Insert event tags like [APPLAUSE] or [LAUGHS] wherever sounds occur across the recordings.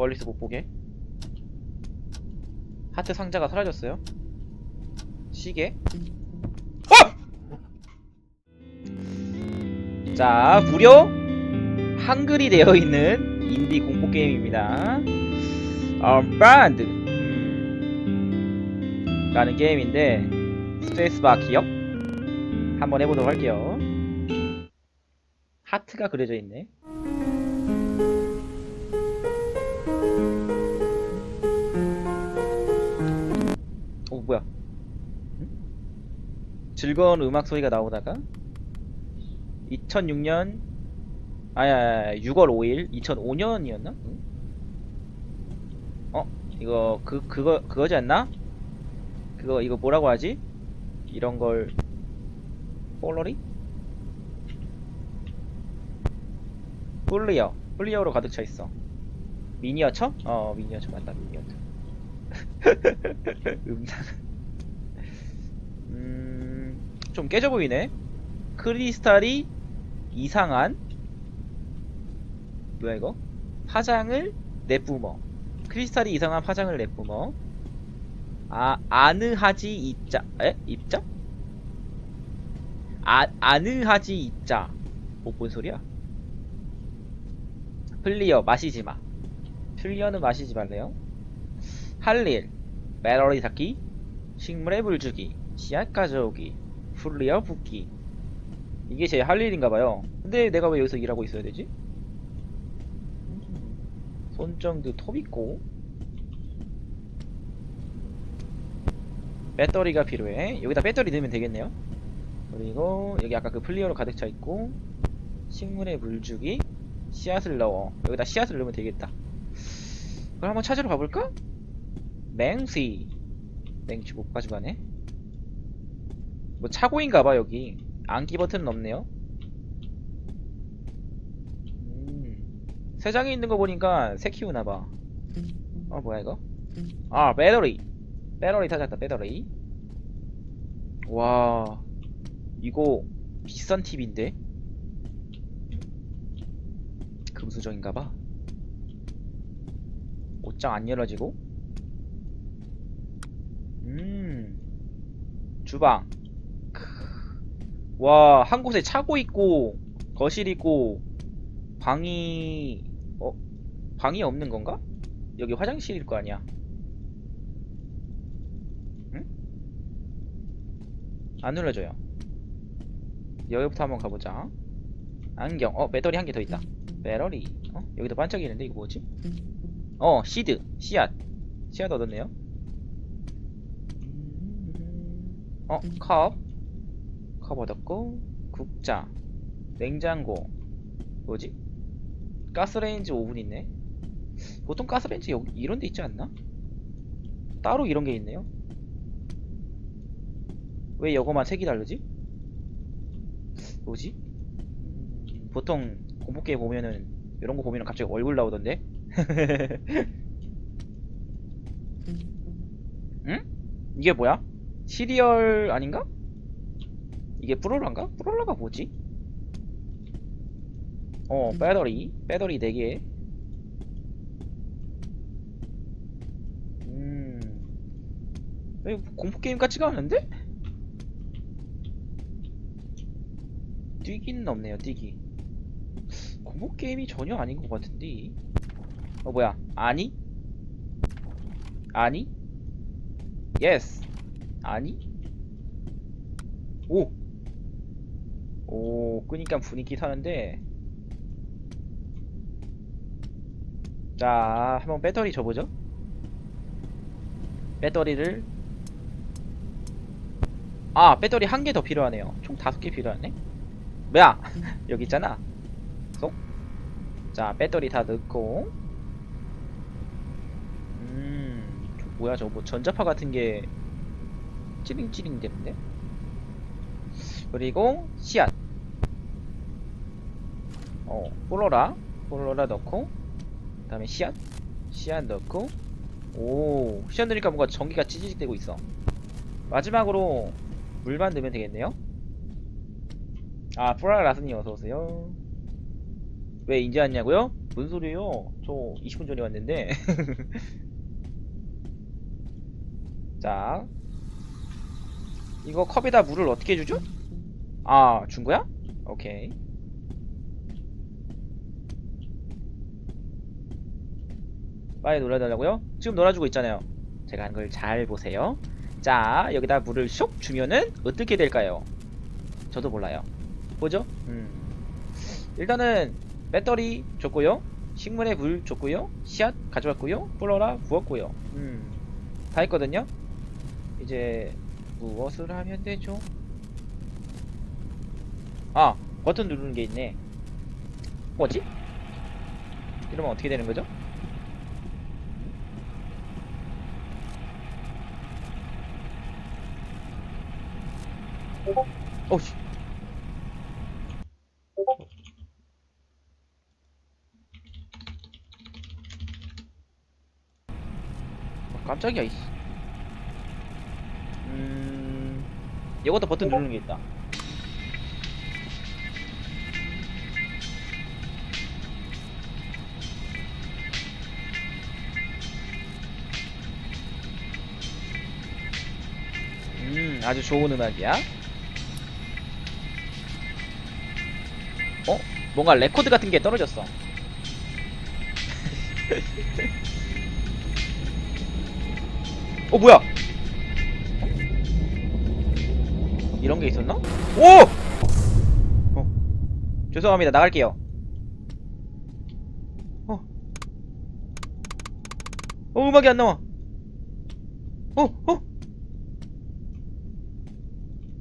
멀리서 못 보게. 하트 상자가 사라졌어요. 시계. 어! 자, 무려 한글이 되어 있는 인디 공포 게임입니다. 언밴드 음, 라는 게임인데 스페이스바 기억 한번 해보도록 할게요. 하트가 그려져 있네. 즐거운 음악 소리가 나오다가 2006년 아야 6월 5일 2005년이었나? 어 이거 그 그거 그거지 않나? 그거 이거 뭐라고 하지? 이런 걸 폴러리? 폴리어 폴리어로 가득 차 있어. 미니어처? 어 미니어처 맞다 미니어처. [LAUGHS] 음상. 음, 좀 깨져 보이네. 크리스탈이 이상한 뭐야 이거? 파장을 내뿜어. 크리스탈이 이상한 파장을 내뿜어. 아 아느하지 입자. 에? 입자? 아 아느하지 입자. 뭐 뭔 소리야? 플리어 마시지 마. 플리어는 마시지 말래요. 할 일, 배터리 닫기, 식물에 물 주기, 씨앗 가져오기, 플리어 붓기. 이게 제 할 일인가봐요. 근데 내가 왜 여기서 일하고 있어야 되지? 손정도 톱 있고. 배터리가 필요해. 여기다 배터리 넣으면 되겠네요. 그리고 여기 아까 그 플리어로 가득 차 있고 식물에 물 주기, 씨앗을 넣어. 여기다 씨앗을 넣으면 되겠다. 그럼 한번 찾으러 가볼까? 맹시 맹시 못 가져가네 뭐 차고인가봐 여기. 안기 버튼은 없네요. 음, 세 장이 있는 거 보니까 새 키우나봐. 어 뭐야 이거? 아 배터리. 배터리 찾았다 배터리. 와. 이거 비싼 팁인데? 금수저인가봐. 옷장 안 열어지고? 음. 주방. 크. 와, 한 곳에 차고 있고 거실 있고 방이 어 방이 없는 건가? 여기 화장실일 거 아니야? 응? 안 눌러줘요. 여기부터 한번 가보자. 안경. 어, 배터리 한 개 더 있다. 배터리. 어, 여기도 반짝이는데 이거 뭐지? 어, 시드. 씨앗. 씨앗 얻었네요. 어, 컵. 컵 얻었고, 국자, 냉장고, 뭐지? 가스레인지 오븐 있네. 보통 가스레인지 여기 이런 데 있지 않나? 따로 이런 게 있네요. 왜 이거만 색이 다르지? 뭐지? 음, 보통 공포게임 보면은 이런 거 보면은 갑자기 얼굴 나오던데? [LAUGHS] 응? 이게 뭐야? 시리얼 아닌가? 이게 프롤라인가? 프롤라가 뭐지? 어, 배터리. 배터리 4개. 음. 공포게임 같지가 않은데? 뛰기는 없네요, 뛰기. 공포게임이 전혀 아닌 것 같은데. 어, 뭐야. 아니? 아니? 예스. 아니? 오! 오, 끄니까 분위기 사는데. 자, 한번 배터리 줘보죠. 배터리를. 아, 배터리 한 개 더 필요하네요. 총 다섯 개 필요하네. 뭐야! [LAUGHS] 여기 있잖아. 쏙. 자, 배터리 다 넣고. 음, 저 뭐야, 저거 뭐 전자파 같은 게 찌링찌링 되는데? 그리고 씨앗 어 폴로라 폴로라 넣고 그 다음에 씨앗 씨앗 넣고 오 씨앗 넣으니까 뭔가 전기가 찌직찌직 되고 있어 마지막으로 물만 넣으면 되겠네요 아 프라 라스님 어서오세요 왜 이제 왔냐고요? 뭔 소리예요? 저 20분 전에 왔는데. [LAUGHS] 자. 이거 컵에다 물을 어떻게 주죠? 아, 준 거야? 오케이. 빨리 놀아달라고요? 지금 놀아주고 있잖아요. 제가 한 걸 잘 보세요. 자, 여기다 물을 슉 주면은 어떻게 될까요? 저도 몰라요. 뭐죠? 음. 일단은 배터리 줬고요. 식물에 물 줬고요. 씨앗 가져왔고요. 불어라 부었고요. 음. 다 했거든요. 이제 무엇을 하면 되죠? 아, 버튼 누르는 게 있네. 뭐지? 이러면 어떻게 되는 거죠? 어우씨. 어, 깜짝이야, 이씨. 음, 이것도 버튼 누르는 게 있다. 음, 아주 좋은 음악이야. 뭔가 레코드 같은 게 떨어졌어. 어, 뭐야? 어? 이런 게 있었나? 오! 어. 죄송합니다. 나갈게요. 어. 어, 음악이 안 나와. 어, 어?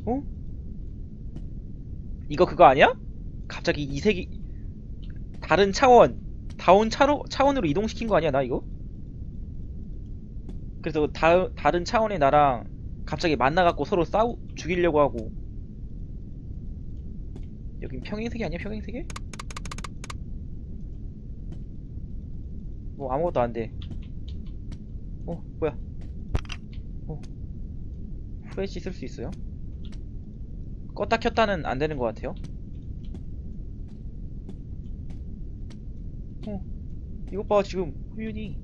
어? 이거 그거 아니야? 갑자기 이색이 다른 차원 다운 차로 차원으로 이동시킨 거 아니야 나 이거? 그래서 다, 다른 차원의 나랑 갑자기 만나갖고 서로 싸우 죽이려고 하고 여긴 평행세계 아니야 평행세계? 뭐 아무것도 안돼 어 뭐야 어 후레쉬 쓸 수 있어요? 껐다 켰다는 안 되는 것 같아요 어, 이것 봐, 지금, 후윤이.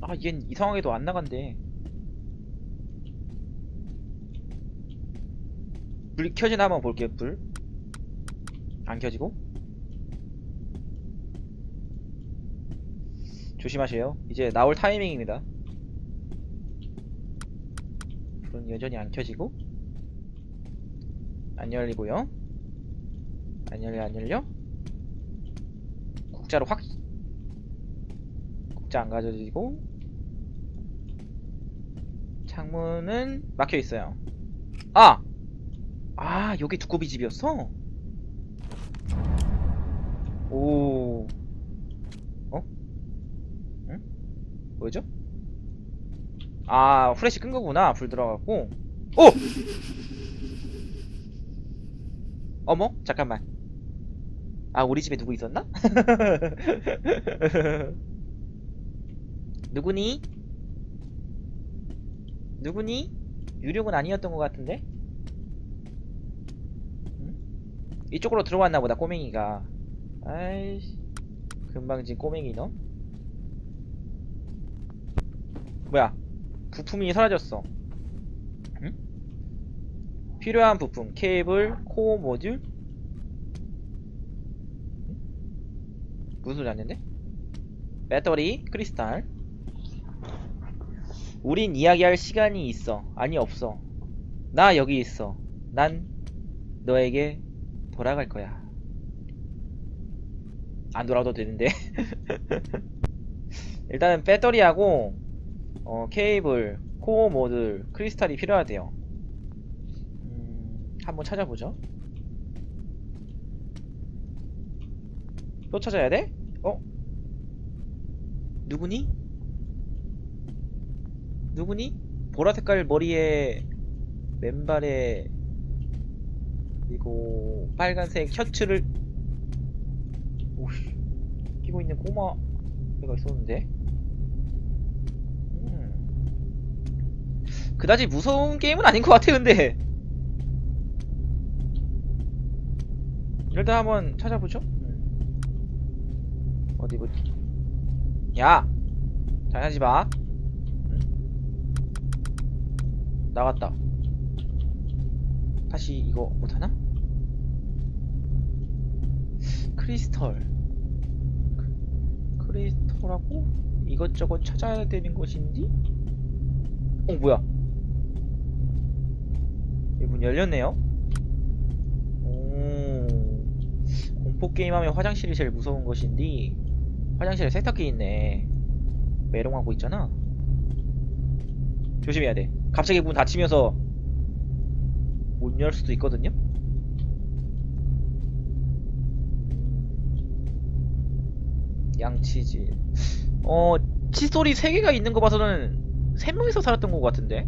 아, 얜 이상하게도 안 나간대. 불이 켜지나 한번 볼게요, 불. 안 켜지고. 조심하세요. 이제 나올 타이밍입니다. 불은 여전히 안 켜지고. 안 열리고요. 안 열려 안 열려? 국자로 확 국자 안 가져지고 창문은 막혀 있어요. 아! 아, 여기 두꺼비 집이었어? 오. 어? 응? 뭐죠? 아, 후레쉬 끈 거구나. 불 들어갔고. 오! 어머? 잠깐만. 아, 우리 집에 누구 있었나? [LAUGHS] 누구니? 누구니? 유령은 아니었던 것 같은데? 응? 이쪽으로 들어왔나 보다, 꼬맹이가. 아이씨. 금방진 꼬맹이 너? 뭐야? 부품이 사라졌어. 응? 필요한 부품, 케이블, 코어 모듈, 무슨 소리 났는데? 배터리, 크리스탈. 우린 이야기할 시간이 있어. 아니, 없어. 나 여기 있어. 난 너에게 돌아갈 거야. 안 돌아도 되는데. [LAUGHS] 일단은 배터리하고, 어, 케이블, 코어 모듈, 크리스탈이 필요하대요. 음, 한번 찾아보죠. 또 찾아야 돼? 어? 누구니? 누구니? 보라 색깔 머리에 맨발에 그리고 빨간색 셔츠를 오씨 끼고 있는 꼬마 애가 있었는데 음. 그다지 무서운 게임은 아닌 것 같아 근데 일단 한번 찾아보죠. 음. 어디 보지? 야! 장난하지 마. 음. 나갔다. 다시 이거 못하나? 크리스털. 크- 크리스털하고 이것저것 찾아야 되는 것인지? 어, 뭐야? 이 문 열렸네요? 오. 공포게임 하면 화장실이 제일 무서운 것인데, 화장실에 세탁기 있네. 메롱하고 있잖아. 조심해야 돼. 갑자기 문 닫히면서 못 열 수도 있거든요? 양치질. 어, 칫솔이 3개가 있는 거 봐서는 3명이서 살았던 것 같은데?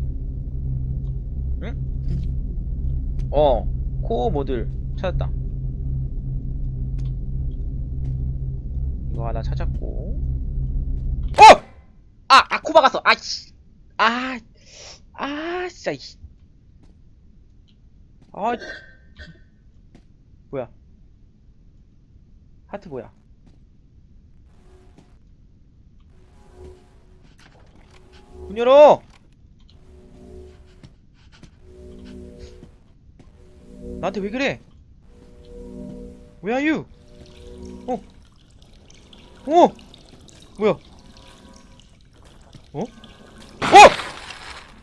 응? 어, 코어 모듈 찾았다. 이거 하나 찾았고. 어! 아! 아, 코 박았어! 아이씨! 아, 아, 진짜, 이씨. 아, 뭐야. 하트 뭐야. 문 열어! 나한테 왜 그래? Where are you? 어? 어? 뭐야? 어? 어!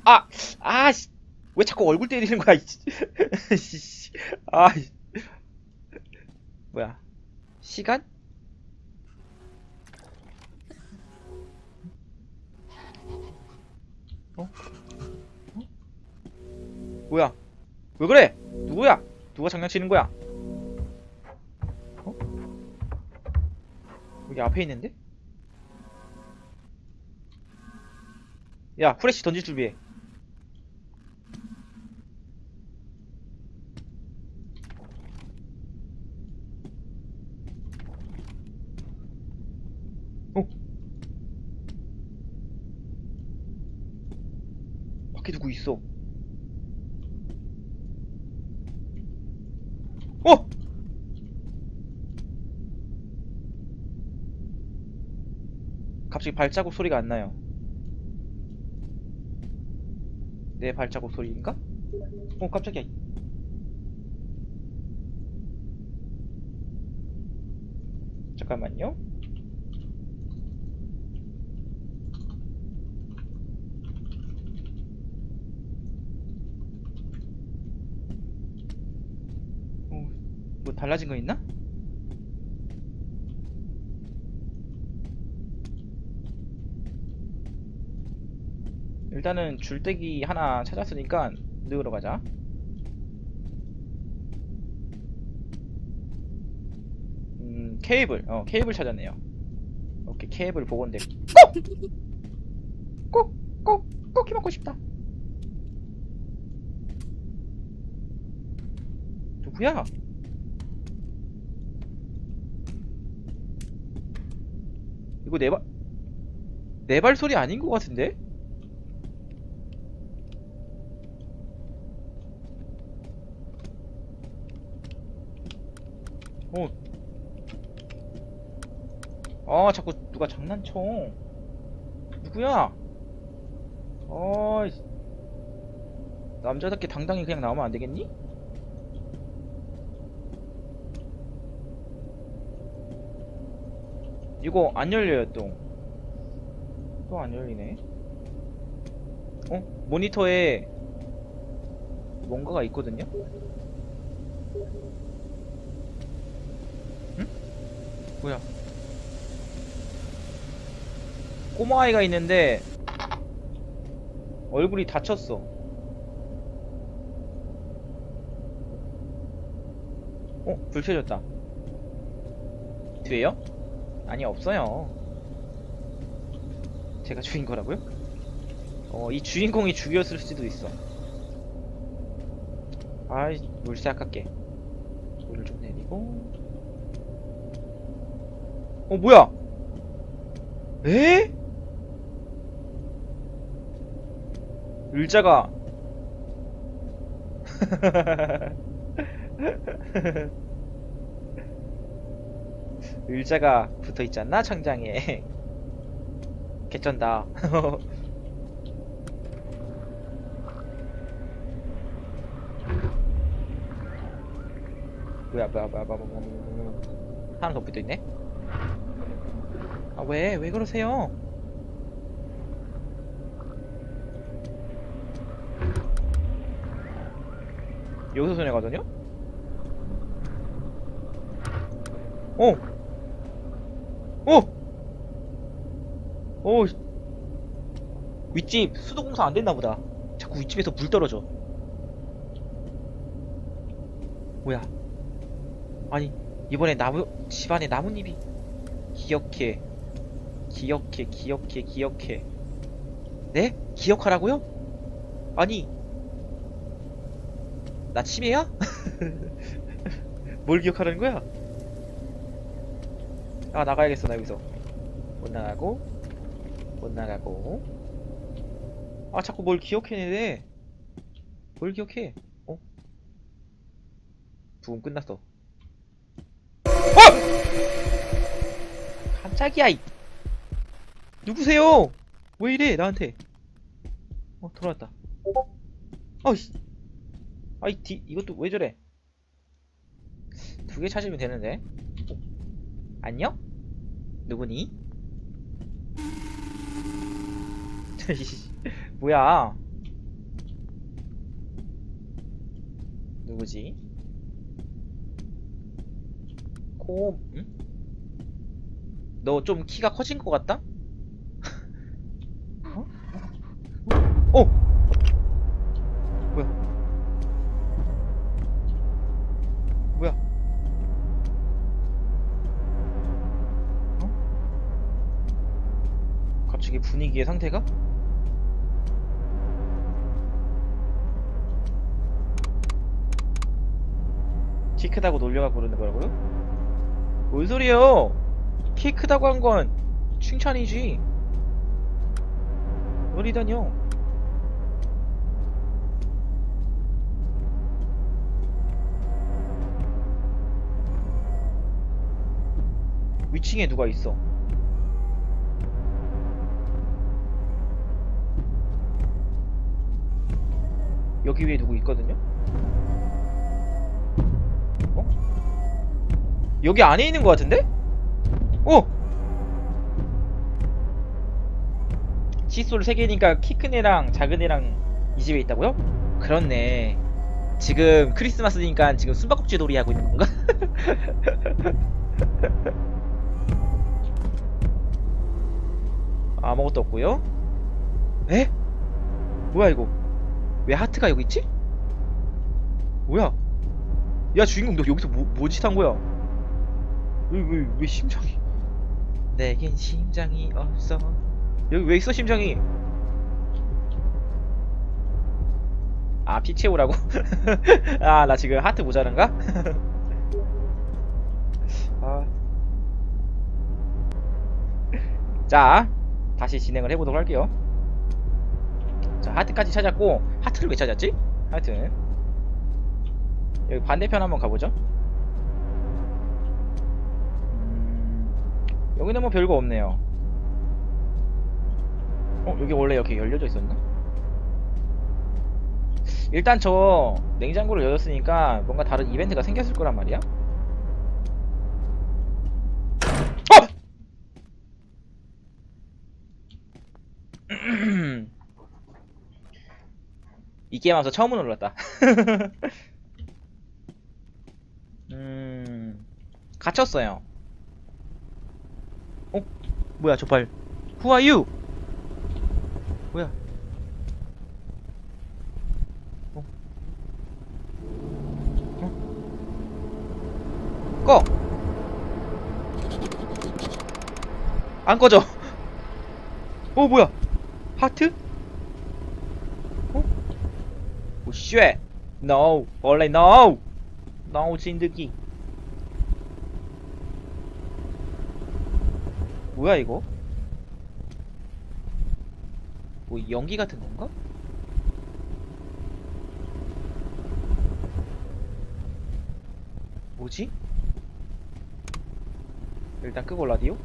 아! 아, 씨. 왜 자꾸 얼굴 때리는 거야. 씨. [LAUGHS] 아, 이. 뭐야. 시간? 어? 어? 뭐야? 왜 그래? 누구야? 누가 장난치는 거야? 여기 앞에 있는데? 야, 후레쉬 던질 준비해. 어? 밖에 누구 있어? 어! 갑자기 발자국 소리가 안 나요. 내 발자국 소리인가? 어, 깜짝이야. 잠깐만요. 어, 뭐 달라진 거 있나? 일단은 줄대기 하나 찾았으니까 넣으러 가자. 음, 케이블. 어, 케이블 찾았네요. 오케이, 케이블 복원돼. 꼭! 꼭! 꼭! 꼭 해먹고 싶다. 누구야? 이거 내 발, 내발 소리 아닌 것 같은데? 어. 아, 자꾸 누가 장난쳐. 누구야? 어이. 남자답게 당당히 그냥 나오면 안 되겠니? 이거 안 열려요, 또. 또 안 열리네. 어? 모니터에 뭔가가 있거든요? 뭐야? 꼬마 아이가 있는데 얼굴이 다쳤어. 어? 불 켜졌다. 뒤에요? 아니 없어요. 제가 [LAUGHS] 주인 거라고요? 어, 이 주인공이 죽였을 수도 있어. 아이, 물세 아깝게. 물을 좀 내리고. 어, 뭐야? 에? 의자가 [LAUGHS] 의자가 붙어 있잖아 창장에 [LAUGHS] 개쩐다 [LAUGHS] 뭐야 뭐야 뭐야 뭐야 뭐야 하나 더 붙어있네 아 왜? 왜 그러세요? 여기서 소녀가거든요? 어! 어! 오! 윗집 수도공사 안 됐나 보다. 자꾸 윗집에서 물 떨어져. 뭐야? 아니, 이번에 나무, 집안에 나뭇잎이. 기억해. 기억해, 기억해, 기억해. 네? 기억하라고요? 아니, 나 치매야? 뭘 기억하라는 거야? 아 나가야겠어 나 여기서. 못 나가고 못 나가고. 아 자꾸 뭘 기억해내래 뭘 기억해? 어? 부금 끝났어. 어! 깜짝이야 이. 누구세요? 왜 이래 나한테? 어 돌아왔다. 어이씨 아이 디 이것도 왜 저래 두 개 찾으면 되는데 어? 안녕? 누구니? [LAUGHS] 뭐야 누구지? 코, 응? 너좀 키가 커진 것 같다? 어? 어? 어? 뭐야? 뭐야? 갑자 기 분위기의 상태가? 키 크다고 놀려갖고 그러는 거라고요? 뭔 소리예요? 키 크다고 한 건 칭찬이지. 어리다뇨. 위층에 누가 있어? 여기 위에 누구 있거든요? 어? 여기 안에 있는 것 같은데? 어! 칫솔 3개니까 키 큰 애랑 작은 애랑 이 집에 있다고요? 그렇네. 지금 크리스마스니까 지금 숨바꼭질 놀이 하고 있는 건가? [LAUGHS] 아무것도 없고요. 에? 뭐야 이거? 왜 하트가 여기 있지? 뭐야? 야 주인공 너 여기서 뭐, 뭐 짓 한 거야? 왜, 왜, 왜 심장이? 내겐 심장이 없어. 여기 왜 있어 심장이? 아 피 채우라고? [LAUGHS] 아 나 지금 하트 모자란가? [LAUGHS] 아. 자 다시 진행을 해보도록 할게요. 자 하트까지 찾았고 하트를 왜 찾았지? 하여튼 여기 반대편 한번 가보죠 음, 여기는 뭐 별거 없네요 어 여기 원래 이렇게 열려져 있었나? 일단 저 냉장고를 열었으니까 뭔가 다른 이벤트가 생겼을 거란 말이야 어! 이 게임 하면서 처음으로 놀랐다. [LAUGHS] 음, 갇혔어요. 어? 뭐야, 저 발. Who are you? 뭐야? 어? 어? 꺼! 안 꺼져! [LAUGHS] 어, 뭐야? 하트? 오, 쉣! No! 원래 no! No, 진드기. 뭐야, 이거? 뭐, 연기 같은 건가? 뭐지? 일단 끄고 라디오.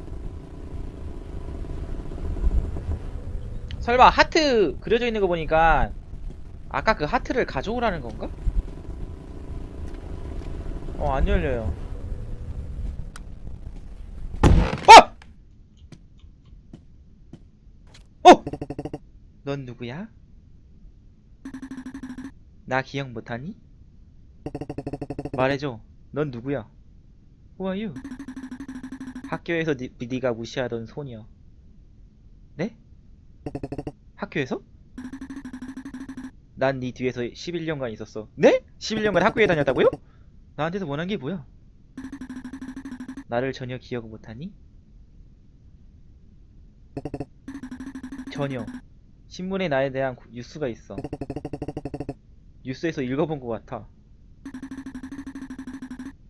설마 하트 그려져 있는 거 보니까 아까 그 하트를 가져오라는 건가? 어, 안 열려요. 어! 어! 넌 누구야? 나 기억 못하니? 말해줘. 넌 누구야? Who are you? 학교에서 니, 네가 무시하던 소녀. 네? 학교에서? 난 네 뒤에서 11년간 있었어. 네? 11년간 학교에 다녔다고요? 나한테서 원한 게 뭐야? 나를 전혀 기억 못하니? 전혀. 신문에 나에 대한 구- 뉴스가 있어. 뉴스에서 읽어본 것 같아.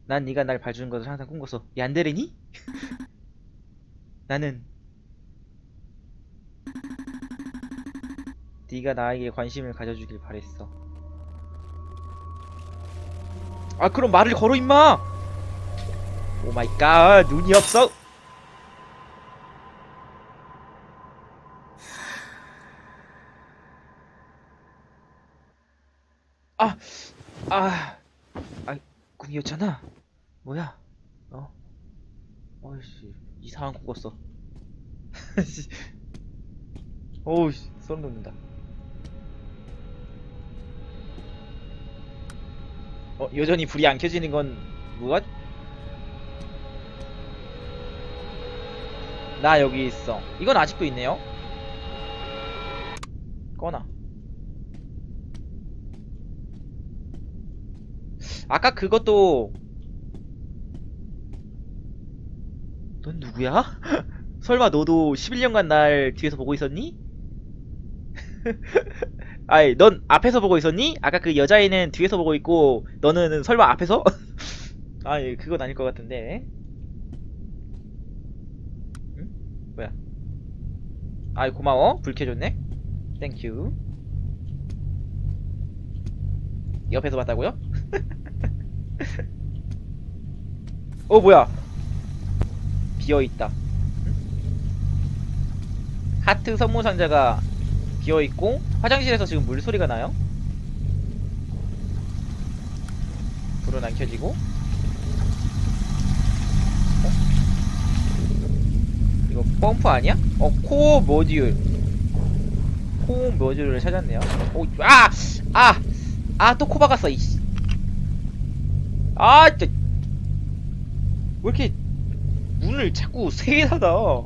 난 네가 날 봐주는 것을 항상 꿈꿨어. 얀데레니? [LAUGHS] 나는 네가 나에게 관심을 가져주길 바랬어. 아 그럼 말을 걸어 임마. 오 마이 갓 눈이 없어. 아, 아, 아, 꿈이었잖아. 뭐야? 어? 어이씨, 이상한 거 꿨어. [LAUGHS] 씨. 어우, 씨, 소름 돋는다. 어, 여전히 불이 안 켜지는 건 무엇? 나 여기 있어. 이건 아직도 있네요. 꺼놔. 아까 그것도 넌 누구야? [LAUGHS] 설마 너도 11년간 날 뒤에서 보고 있었니? [LAUGHS] 아이, 넌 앞에서 보고 있었니? 아까 그 여자애는 뒤에서 보고 있고 너는 설마 앞에서? [LAUGHS] 아이, 그건 아닐 것 같은데. 응? 뭐야? 아이, 고마워. 불 켜줬네. 땡큐. 옆에서 봤다고요? [LAUGHS] 어 뭐야 비어있다 하트 선물 상자가 비어 있고 화장실에서 지금 물 소리가 나요 불은 안 켜지고 어? 이거 펌프 아니야? 어 코어 모듈 코어 모듈을 찾았네요 오, 아! 아! 아 또 코 박았어 이씨 아, 진짜. 왜 이렇게 문을 자꾸 세게 닫아?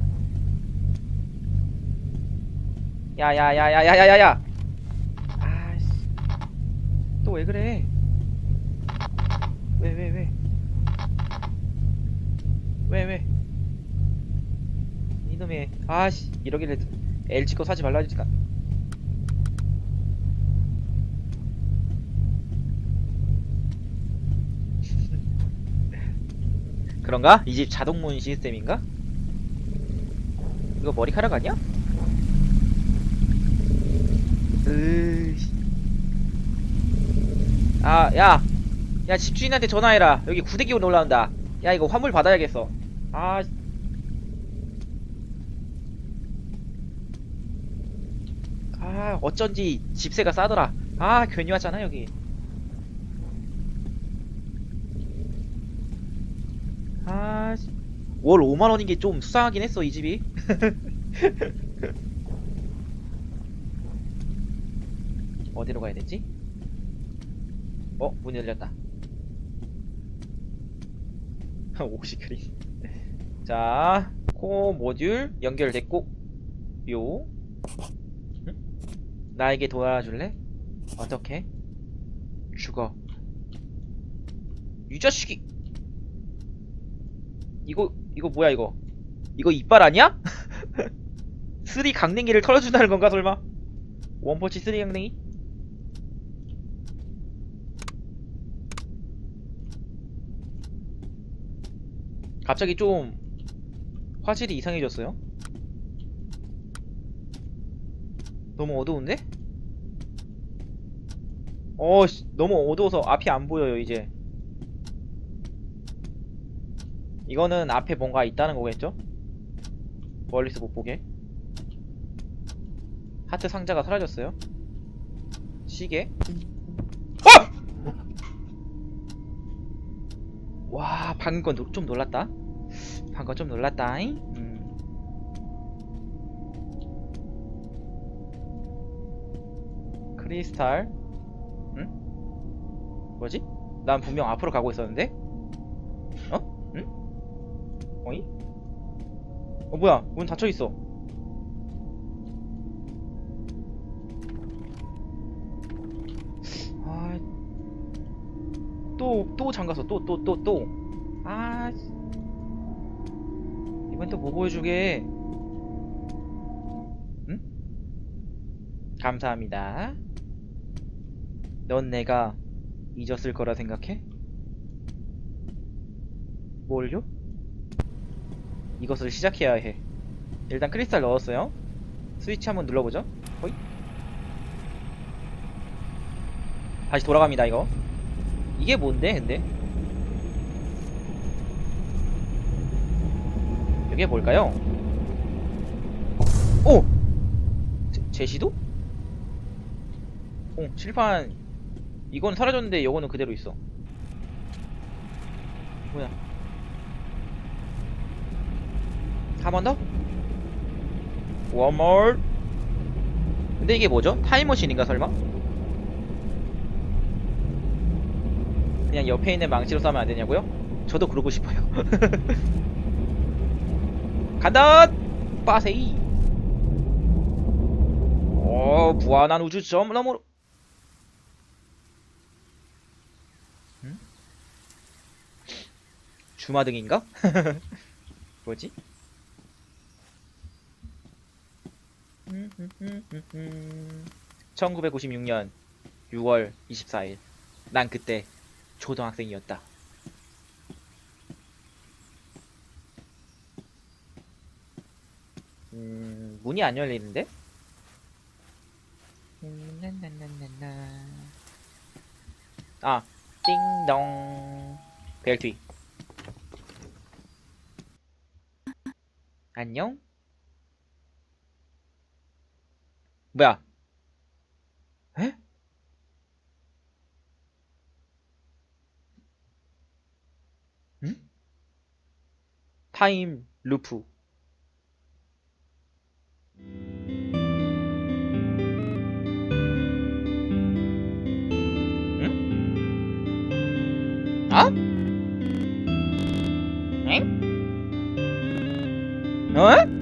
야야야야야야야야! 아씨. 또 왜 그래? 왜, 왜, 왜? 왜, 왜? 이놈의, 아씨, 이러길래 LG 거 사지 말라 했지까. [LAUGHS] 그런가? 이 집 자동문 시스템인가? 이거 머리카락 아니야? 으이씨. 아, 야! 야, 집주인한테 전화해라. 여기 구대기 온 올라온다. 야, 이거 화물 받아야겠어. 아. 아, 어쩐지 집세가 싸더라. 아, 괜히 왔잖아, 여기. 아, 씨. 월 5만원인 게 좀 수상하긴 했어, 이 집이. [LAUGHS] 어디로 가야 되지? 어, 문 열렸다. [LAUGHS] 옥시크림. [LAUGHS] 자, 코 모듈 연결됐고, 요. 응? 나에게 도와줄래? 어떻게? 죽어. 이 자식이! 이거 이거 뭐야 이거 이거 이빨 아니야? [LAUGHS] 쓰리 강냉이를 털어준다는 건가 설마? 원펀치 쓰리 강냉이? 갑자기 좀 화질이 이상해졌어요? 너무 어두운데? 어, 씨, 너무 어두워서 앞이 안 보여요, 이제. 이거는 앞에 뭔가 있다는 거겠죠? 멀리서 못 보게. 하트 상자가 사라졌어요. 시계. 어! 와, 방금 건좀 놀랐다. 방금 좀 놀랐다. 잉? 음. 크리스탈. 응? 뭐지? 난 분명 앞으로 가고 있었는데? 어? 응? 어이? 어 뭐야 문 닫혀있어 아... 또, 또 잠갔어 또또 또 또 아... 이번 또 뭐 보여주게 응? 감사합니다 넌 내가 잊었을 거라 생각해? 뭘요? 이것을 시작해야 해. 일단 크리스탈 넣었어요. 스위치 한번 눌러보죠. 호이. 다시 돌아갑니다, 이거. 이게 뭔데, 근데? 이게 뭘까요? 오! 제, 제시도? 오, 칠판. 이건 사라졌는데, 이거는 그대로 있어. 뭐야? 한번 더? One more. 근데 이게 뭐죠? 타임머신인가 설마? 그냥 옆에 있는 망치로 싸면 안 되냐고요? 저도 그러고 싶어요. [LAUGHS] 간다! 빠세이! 오, 부안한 우주 점 너머로. 응? 주마등인가? [LAUGHS] 뭐지? 1996년 6월 24일. 난 그때 초등학생이었다. 음, 문이 안 열리는데? 음, 나나나나나. 아, 띵동. 벨트위. 안녕? 뭐야? 에? 응? 타임 루프. 응? 어?